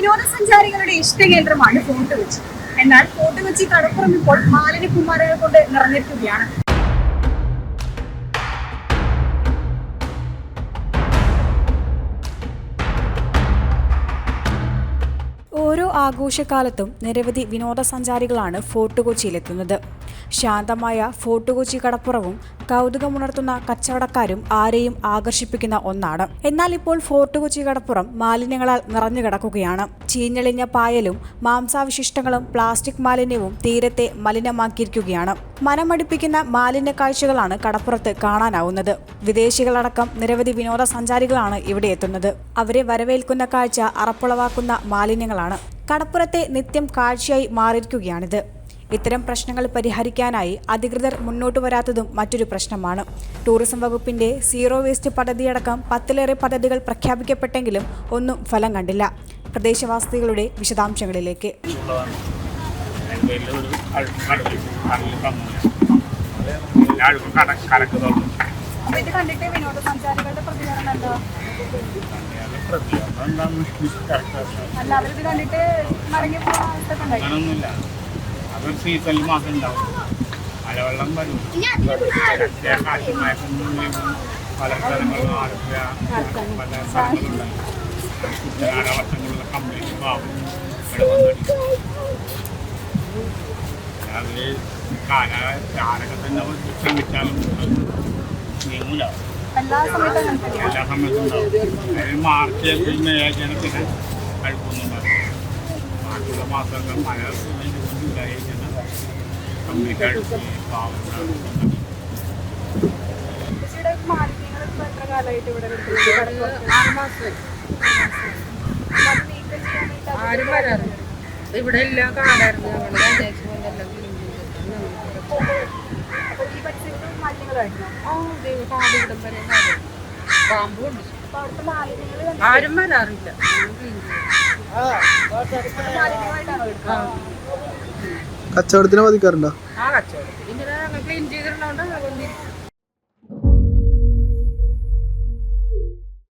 വിനോദസഞ്ചാരികളുടെ ഇഷ്ട കേന്ദ്രമാണ് ഫോർട്ട് കൊച്ചി. എന്നാൽ ഫോർട്ട് കൊച്ചി കടപ്പുറം ഇപ്പോൾ മാലിന്യ കുമാരകൾ കൊണ്ട് നിറഞ്ഞിരിക്കുകയാണ്. ഓരോ ആഘോഷകാലത്തും നിരവധി വിനോദസഞ്ചാരികളാണ് ഫോർട്ട് കൊച്ചിയിലെത്തുന്നത്. ശാന്തമായ ഫോർട്ട് കൊച്ചി കടപ്പുറവും കൗതുകമുണർത്തുന്ന കച്ചവടക്കാരും ആരെയും ആകർഷിപ്പിക്കുന്ന ഒന്നാണ്. എന്നാൽ ഇപ്പോൾ ഫോർട്ട് കൊച്ചി കടപ്പുറം മാലിന്യങ്ങളാൽ നിറഞ്ഞു കിടക്കുകയാണ്. ചീഞ്ഞളിഞ്ഞ പായലും മാംസാവശിഷ്ടങ്ങളും പ്ലാസ്റ്റിക് മാലിന്യവും തീരത്തെ മലിനമാക്കിയിരിക്കുകയാണ്. മനമടുപ്പിക്കുന്ന മാലിന്യ കാഴ്ചകളാണ് കടപ്പുറത്ത് കാണാനാവുന്നത്. വിദേശികളടക്കം നിരവധി വിനോദസഞ്ചാരികളാണ് ഇവിടെ എത്തുന്നത്. അവരെ വരവേൽക്കുന്ന കാഴ്ച അറപ്പുളവാക്കുന്ന മാലിന്യങ്ങളാണ്. കടപ്പുറത്തെ നിത്യം കാഴ്ചയായി മാറിയിരിക്കുകയാണിത്. ഇത്തരം പ്രശ്നങ്ങൾ പരിഹരിക്കാനായി അധികൃതർ മുന്നോട്ട് വരാത്തതും മറ്റൊരു പ്രശ്നമാണ്. ടൂറിസം വകുപ്പിന്റെ സീറോ വേസ്റ്റ് പദ്ധതിയടക്കം പത്തിലേറെ പദ്ധതികൾ പ്രഖ്യാപിക്കപ്പെട്ടെങ്കിലും ഒന്നും ഫലം കണ്ടില്ല. പ്രദേശവാസികളുടെ വിശദാംശങ്ങളിലേക്ക്. ഉള്ളതാണ് ഒരു അഴുക്ക് കടലിൽ കടലിൽ തന്നില്ല എല്ലാ അഴുക്കും കട കരക്ക് തുറന്നു ഇത് കണ്ടിട്ട് വിനോദസഞ്ചാരികളുടെ പ്രതികരണം എന്താ അയാളുടെ പ്രതികരണം എന്താണെന്ന് അങ്ങനൊന്നുമില്ല. അതൊരു സീസണിൽ മാത്രം ഉണ്ടാവും. മലവെള്ളം വരും. ചില കാറ്റുമയക്കൊന്നും പല സ്ഥലങ്ങളിലും ആലപ്പുഴ പല സ്ഥലങ്ങളുണ്ടല്ലോ കുട്ടനാട് വശങ്ങളിലുള്ള കംപ്ലീറ്റ് പാവം. ഇവിടെ വന്നടിക്കും അതിൽ കാല ചാരൊക്കെ തന്നെ ശ്രമിച്ചാലും നീങ്ങൂല. എല്ലാ സമയത്തും? എല്ലാ ഉണ്ടാവും. മാർച്ച് ഏപ്രിൽ മെയ് അഴുക്കൊന്നും ഉണ്ടാവും ബാക്കിയുള്ള മാസങ്ങൾ മഴ ജൂലൈ ആഴ്ചയാണ് കംപ്ലീറ്റ് അഴുക്ക് പാവം കൊച്ചിയുടെ മാലിന്യങ്ങൾ ഇപ്പൊ എത്ര കാലമായിട്ട് ഇവിടെ ആരും വരാറില്ല. ആ കച്ചവടത്തിന് ബാധിക്കാറുണ്ടോ? ആ കച്ചവടത്തിൽ ഇങ്ങനെ ക്ലീൻ ചെയ്തിട്ടുണ്ടോ